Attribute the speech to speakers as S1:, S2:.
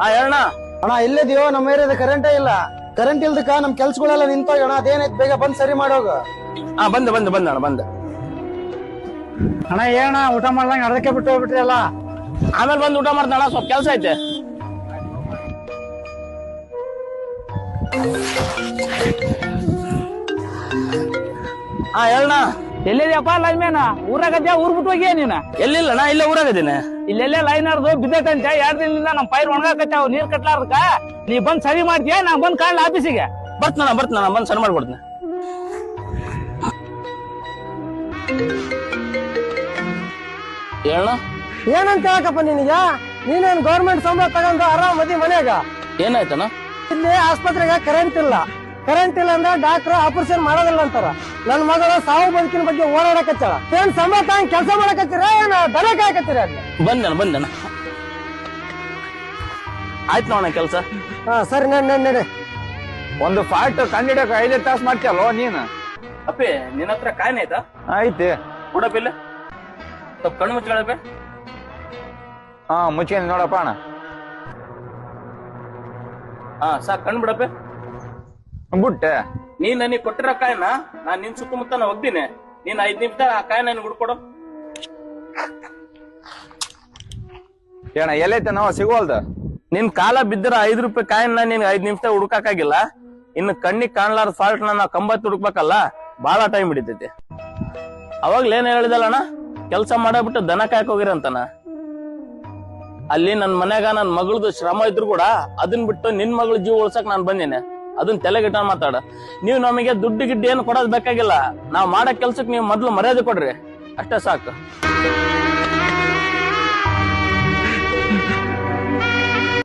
S1: ಹಾ ಹೇಳಣ್ಣ
S2: ಅಣ್ಣ ಇಲ್ಲಿದ್ಯೋ ನಮ್ಮ ಏರಿಯಾದ ಕರೆಂಟೇ ಇಲ್ಲ. ಕರೆಂಟ್ ಇಲ್ದಕ್ಕ ನಮ್ ಕೆಲ್ಸಗಳೆಲ್ಲ ನಿಂತೋಗ್ಯಣ ಅದೇನೈತ್ ಬೇಗ ಬಂದ್ ಸರಿ ಮಾಡೋಗ?
S1: ಹಾ ಬಂದೆ ಬಂದೆ ಬಂದೆ ಅಣ್ಣ ಬಂದೆ.
S2: ಅಣ್ಣ ಏನ ಊಟ ಮಾಡ್ದಂಗ ಅರ್ಧಕ್ಕೆ ಬಿಟ್ಟು ಹೋಗ್ಬಿಟ್ರಿ ಅಲ್ಲ
S1: ಆಮೇಲೆ ಬಂದು ಊಟ ಮಾಡ್ತಾನ ಸ್ವಲ್ಪ ಕೆಲಸ ಐತೆ. ಹಾ ಹೇಳಣ್ಣ
S3: ಎಲ್ಲಿದ್ಯಪ್ಪ ಲೈನ್ ಮ್ಯಾನ್? ಊರಾಗದ್ಯಾ? ಊರ್ ಬಿಟ್ಟು ಹೋಗಿಯ ನೀನ?
S1: ಎಲ್ಲಿಲ್ಲ ನಾ ಇಲ್ಲೇ ಊರಾಗದೀನಿ
S3: ಇಲ್ಲೆಲ್ಲೇ ಲೈನ್ ಹರ್ದು ಬಿದ್ದೈತಂತೆ. ಎರಡ್ ದಿನದಿಂದ ನಮ್ ಪೈರ್ ಒಣಗಾಕತ್ತಾವ ನೀರ್ ಕಟ್ಲಾರ್ದಕ್ಕ. ನೀ ಬಂದ್ ಸರಿ ಮಾಡ್ತೀಯ? ನಾ ಬಂದ್ ಕಾಣ್ಲ ಆಫೀಸಿಗೆ?
S1: ಬರ್ತನ ಬರ್ತಾನ ಬಂದ್ ಸರಿ ಮಾಡ್ಕೊಡ್ತೀನಿ. ಹೇಳ
S2: ಏನಂತ ಹೇಳಕಪ್ಪ ನಿನಗ? ನೀನೇನ್ ಗೌರ್ಮೆಂಟ್ ಸಂಬಳ ತಗೊಂಡು ಆರಾಮ್ ಮದಿ ಮನ್ಯಾಗ?
S1: ಏನಾಯ್ತಣ್ಣ?
S2: ಇಲ್ಲಿ ಆಸ್ಪತ್ರೆಗೆ ಕರೆಂಟ್ ಇಲ್ಲ. ಕರೆಂಟ್ ಇಲ್ಲ ಅಂದ್ರೆ ಡಾಕ್ಟರ್ ಆಪರೇಷನ್ ಮಾಡೋದಿಲ್ಲ ಅಂತಾರ. ನನ್ನ ಮಗಳ ಸಾವು ಬದುಕಿನ ಬಗ್ಗೆ ಓಡಾಡಕತ್ತಾಳ ಏನ್ ಸಂಬಳ ತಗೊಂಡ್ ಕೆಲಸ ಮಾಡಕತ್ತೀರ? ಏನ್ ದನ ಕಾಯಕತ್ತೀರ
S1: ಬಂದನ ಬಂದನ ಆಯ್ತು ನೋಡಣ ಕೆಲಸ.
S2: ಹಾ ಸರಿ ನಡಿ ನಡಿ ನಡಿ.
S4: ಒಂದು ಫಾಲ್ಟ್ ಕಂಡಿಡಕ್ ಐದೇ ತಾಸು ಮಾಡ್ತೀಯಲ್ವ ನೀನು?
S1: ಅಪ್ಪಿ ನಿನ್ನ ಹತ್ರ ಕಾಯಿನ ಆಯ್ತಾ.
S4: ಐತಿ
S1: ಕೊಡಪ್ಪಿಲ್ಲ ಸ್ವಲ್ಪ ಕಣ್ಣು ಮುಚ್ಕೊಳಪ್ಪ
S4: ಹಾ ಮುಚ್ಕೊಂಡು ನೋಡಪ್ಪ ಅಣ್ಣ.
S1: ಹಾ ಸಾಕ್ ಕಣ್ಣು ಬಿಡಪ್ಪೆ.
S4: ಬಿಟ್ಟೆ
S1: ನೀನ್ ನನಗೆ ಕೊಟ್ಟಿರೋ ಕಾಯನ ನಾನ್ ನಿನ್ ಸುತ್ತಮುತ್ತ ನಾ ಒಗ್ತೀನಿ ನೀನ್ ಐದ್ ನಿಮಿಷ ಆ ಕಾಯ ನನ್ ಹುಡ್ಕೊಡು
S4: ಏನ ಎಲ್ಲೈತೆ ನಾವು? ಸಿಗೋಲ್ದ
S1: ನಿನ್ ಕಾಲ ಬಿದ್ದರ ಐದ್ ರೂಪಾಯಿ ಕಾಯಿನ ನಿನ್ ಐದ್ ನಿಮಿಷ ಹುಡುಕಾಕಾಗಿಲ್ಲ. ಇನ್ನು ಕಣ್ಣಿಗೆ ಕಾಣ್ಲಾರ್ದ ಫಾಲ್ಟ್ ನಾನು ಕಂಬತ್ ಹುಡುಕ್ಬೇಕಲ್ಲ? ಬಹಳ ಟೈಮ್ ಹಿಡಿತೈತಿ. ಅವಾಗ್ಲೇನ್ ಹೇಳಿದಲ್ಲಣ್ಣ? ಕೆಲಸ ಮಾಡಬಿಟ್ಟು ದನ ಕಾಯಕ್ ಅಂತನ. ಅಲ್ಲಿ ನನ್ ಮನ್ಯಾಗ ನನ್ ಮಗಳದು ಶ್ರಮ ಇದ್ರು ಕೂಡ ಅದನ್ ಬಿಟ್ಟು ನಿನ್ ಮಗಳ ಜೀವ ಉಳ್ಸಕ್ ನಾನ್ ಬಂದೇನೆ. ಅದನ್ನ ತಲೆಗಿಟ್ಟ ಮಾತಾಡ. ನೀವು ನಮಗೆ ದುಡ್ಡು ಗಿಡ್ಡು ಏನು ಕೊಡೋದು ಬೇಕಾಗಿಲ್ಲ. ನಾವು ಮಾಡೋ ಕೆಲ್ಸಕ್ಕೆ ನೀವು ಮೊದಲು ಮರ್ಯಾದೆ ಕೊಡ್ರಿ. ಅಷ್ಟೇ ಸಾಕು.